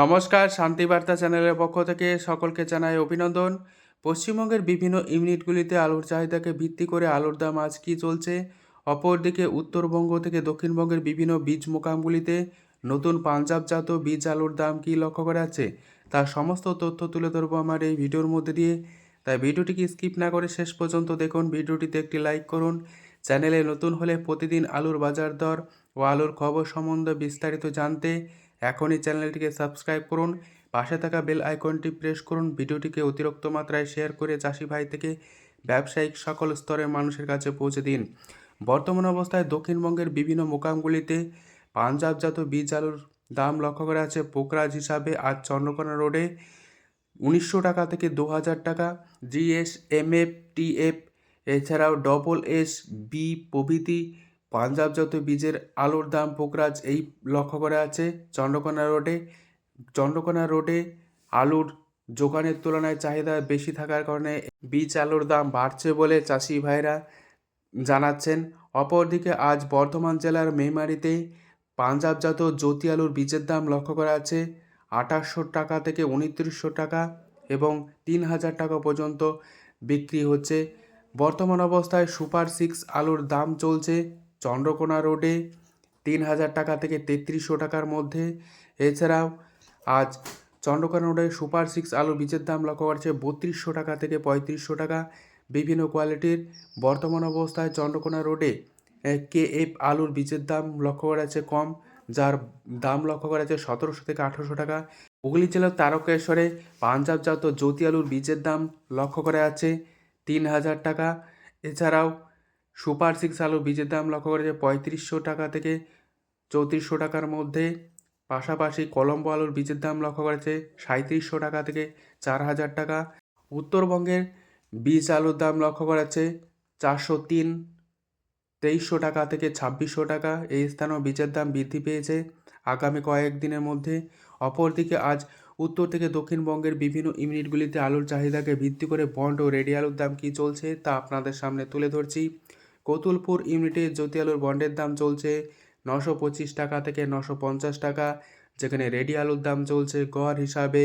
নমস্কার শান্তিবার্তা চ্যানেলের পক্ষ থেকে সকলকে জানাই অভিনন্দন। পশ্চিমবঙ্গের বিভিন্ন ইউনিটগুলিতে আলুর চাহিদাকে ভিত্তি করে আলুর দাম আজ কী চলছে? অপরদিকে উত্তরবঙ্গ থেকে দক্ষিণবঙ্গের বিভিন্ন বীজ মোকামগুলিতে নতুন পাঞ্জাবজাত বীজ আলুর দাম কী লক্ষ্য করা যাচ্ছে? তার সমস্ত তথ্য তুলে ধরবো আমার এই ভিডিওর মধ্যে দিয়ে। তাই ভিডিওটিকে স্কিপ না করে শেষ পর্যন্ত দেখুন, ভিডিওটিতে একটি লাইক করুন। চ্যানেলে নতুন হলে প্রতিদিন আলুর বাজার দর ও আলুর খবর সম্বন্ধে বিস্তারিত জানতে এখনই চ্যানেলটিকে সাবস্ক্রাইব করুন, পাশে থাকা বেল আইকনটি প্রেস করুন, ভিডিওটিকে অতিরিক্ত মাত্রায় শেয়ার করে চাষি ভাই থেকে ব্যবসায়িক সকল স্তরের মানুষের কাছে পৌঁছে দিন। বর্তমান অবস্থায় দক্ষিণবঙ্গের বিভিন্ন মোকামগুলিতে পাঞ্জাবজাত বীজ আলুর দাম লক্ষ্য করা আছে পোকরাজ হিসাবে আজ চন্দ্রকোনা রোডে উনিশশো টাকা থেকে দু হাজার টাকা জিএস টিএফ এছাড়াও ডবল এস বি প্রভৃতি পাঞ্জাবজাত বীজের আলুর দাম পোকরাজ এই লক্ষ্য করা আছে চন্দ্রকোনা রোডে। চন্দ্রকোনা রোডে আলুর যোগানের তুলনায় চাহিদা বেশি থাকার কারণে বীজ আলুর দাম বাড়ছে বলে চাষি ভাইরা জানাচ্ছেন। অপরদিকে আজ বর্ধমান জেলার মেমারিতে পাঞ্জাবজাত জ্যোতি আলুর বীজের দাম লক্ষ্য করা আছে আঠাশশো টাকা থেকে উনত্রিশশো টাকা এবং তিন হাজার টাকা পর্যন্ত বিক্রি হচ্ছে। বর্তমান অবস্থায় সুপার সিক্স আলুর দাম চলছে চন্দ্রকোনা রোডে তিন হাজার টাকা থেকে তেত্রিশশো টাকার মধ্যে। এছাড়াও আজ চন্দ্রকোনা রোডে সুপার সিক্স আলু বীজের দাম লক্ষ্য করছে বত্রিশশো টাকা থেকে পঁয়ত্রিশশো টাকা। বিভিন্ন কোয়ালিটির বর্তমান অবস্থায় চন্দ্রকোনা রোডে কে এফ আলুর বীজের দাম লক্ষ্য করা যাচ্ছে কম, যার দাম লক্ষ্য করা যাচ্ছে সতেরোশো থেকে আঠেরোশো টাকা। হুগলি জেলার তারকেশ্বরে পাঞ্জাবজাত জ্যোতি আলুর বীজের দাম লক্ষ্য করা যাচ্ছে তিন হাজার টাকা। এছাড়াও সুপার সিক্স আলুর বীজের দাম লক্ষ্য করা যাচ্ছে পঁয়ত্রিশশো টাকা থেকে চৌত্রিশশো টাকার মধ্যে। পাশাপাশি কলম্বো আলুর বীজের দাম লক্ষ্য করা যাচ্ছে সাঁত্রিশশো টাকা থেকে চার হাজার টাকা। উত্তরবঙ্গের বীজ আলুর দাম লক্ষ্য করা যাচ্ছে চারশো তিন, তেইশশো টাকা থেকে ছাব্বিশশো টাকা। এই স্থানেও বীজের দাম বৃদ্ধি পেয়েছে আগামী কয়েকদিনের মধ্যে। অপরদিকে আজ উত্তর থেকে দক্ষিণবঙ্গের বিভিন্ন ইউনিটগুলিতে আলুর চাহিদাকে ভিত্তি করে বন্ড ও রেডি আলুর দাম কী চলছে তা আপনাদের সামনে তুলে ধরছি। কতুলপুর ইউনিটে জ্যোতি আলুর বন্ডের দাম চলছে নশো পঁচিশ টাকা থেকে নশো পঞ্চাশ টাকা, যেখানে রেডি আলুর দাম চলছে গড় হিসাবে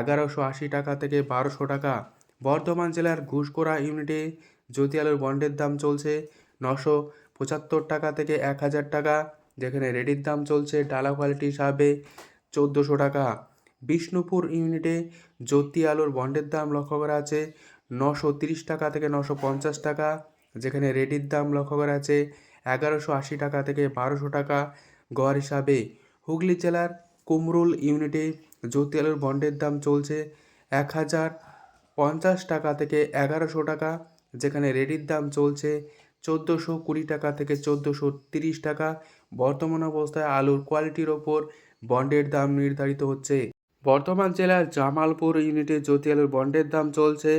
এগারোশো আশি টাকা থেকে বারোশো টাকা। বর্ধমান জেলার ঘুষকোড়া ইউনিটে জ্যোতি আলুর বন্ডের দাম চলছে নশো পঁচাত্তর টাকা থেকে এক হাজার টাকা, যেখানে রেডির দাম চলছে ডালা কোয়ালিটি হিসাবে চোদ্দোশো টাকা। বিষ্ণুপুর ইউনিটে জ্যোতি আলুর বন্ডের দাম লক্ষ্য করা আছে নশো তিরিশ টাকা থেকে নশো পঞ্চাশ টাকা যেখানে রেডির দাম লক্ষ্য করা আছে এগারোশো আশি টাকা থেকে বারোশো টাকা। গড় হিসাবে হুগলি জেলার কুমরুল ইউনিটে জ্যোতি আলুর বন্ডের দাম চলছে এক হাজার পঞ্চাশ টাকা থেকে এগারোশো টাকা, যেখানে রেডির দাম চলছে চোদ্দোশো কুড়ি টাকা থেকে চোদ্দোশো তিরিশ টাকা। বর্তমান অবস্থায় আলুর কোয়ালিটির ওপর বন্ডের দাম নির্ধারিত হচ্ছে। বর্ধমান জেলার জামালপুর ইউনিটে জ্যোতি আলুর বন্ডের দাম চলছে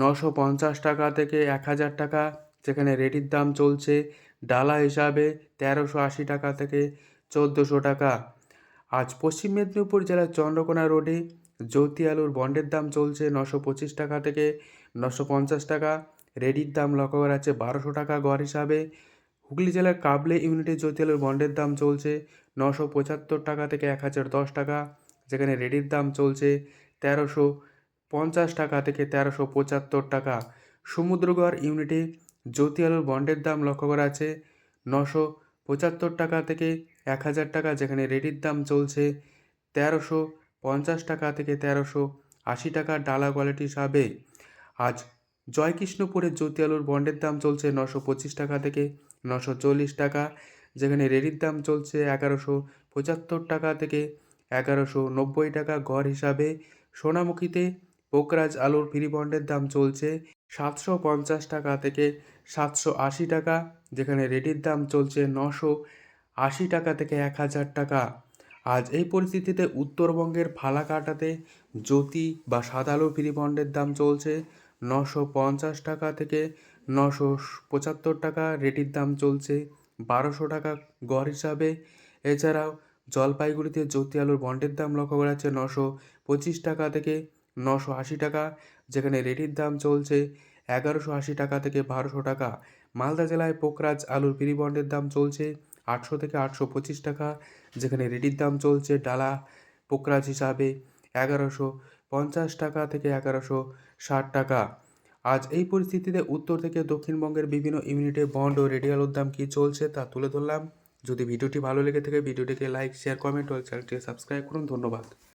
নশো পঞ্চাশ টাকা থেকে এক হাজার টাকা। যেখানে রেডির দাম চলছে ডালা হিসাবে তেরোশো আশি টাকা থেকে চোদ্দোশো টাকা। আজ পশ্চিম মেদিনীপুর জেলার চন্দ্রকোনা রোডে জ্যোতি আলুর বন্ডের দাম চলছে নশো পঁচিশ টাকা থেকে নশো পঞ্চাশ টাকা। রেডির দাম লক্ষ্য করা যাচ্ছে বারোশো টাকা গড় হিসাবে। হুগলি জেলার কাবলে ইউনিটে জ্যোতি আলুর বন্ডের দাম চলছে নশো পঁচাত্তর টাকা থেকে এক হাজার দশ টাকা, যেখানে রেডির দাম চলছে তেরোশো পঞ্চাশ টাকা থেকে তেরোশো পঁচাত্তর টাকা। সমুদ্রগড় ইউনিটে জ্যোতি আলুর বন্ডের দাম লক্ষ্য করা আছে। নশো পঁচাত্তর টাকা থেকে এক হাজার টাকা, যেখানে রেডির দাম চলছে তেরোশো পঞ্চাশ টাকা থেকে তেরোশো আশি টাকা ডালা কোয়ালিটি হিসাবে। আজ জয়কৃষ্ণপুরের জ্যোতি আলুর বন্ডের দাম চলছে নশো পঁচিশ টাকা থেকে নশো চল্লিশ টাকা, যেখানে রেডির দাম চলছে এগারোশো পঁচাত্তর টাকা থেকে এগারোশো নব্বই টাকা গড় হিসাবে। সোনামুখীতে পোকরাজ আলুর ফ্রি বন্ডের দাম চলছে সাতশো পঞ্চাশ টাকা থেকে সাতশো আশি টাকা, যেখানে রেডির দাম চলছে নশো আশি টাকা থেকে এক হাজার টাকা। আজ এই পরিস্থিতিতে উত্তরবঙ্গের ফালাকাটাতে জ্যোতি বা সাদা আলু ফ্রি বন্ডের দাম চলছে নশো পঞ্চাশ টাকা থেকে নশো পঁচাত্তর টাকা রেডির দাম চলছে বারোশো টাকা গড় হিসাবে। এছাড়াও জলপাইগুড়িতে জ্যোতি আলুর বন্ডের দাম লক্ষ্য করা যাচ্ছে নশো পঁচিশ টাকা থেকে নশো আশি টাকা। যেখানে রেডির দাম চলছে এগারোশো আশি টাকা থেকে বারোশো টাকা। মালদা জেলায় পোকরাজ আলুর পিরি বন্ডের দাম চলছে আটশো থেকে আটশো পঁচিশ টাকা। যেখানে রেডির দাম চলছে ডালা পোকরাজ হিসাবে এগারোশো পঞ্চাশ টাকা থেকে এগারোশো ষাট টাকা। আজ এই পরিস্থিতিতে উত্তর থেকে দক্ষিণবঙ্গের বিভিন্ন ইউনিটে বন্ড ও রেডিয়ালোর দাম কী চলছে তা তুলে ধরলাম। যদি ভিডিওটি ভালো লেগে থাকে, ভিডিওটিকে লাইক, শেয়ার, কমেন্ট ও চ্যানেলটিকে সাবস্ক্রাইব করুন। ধন্যবাদ।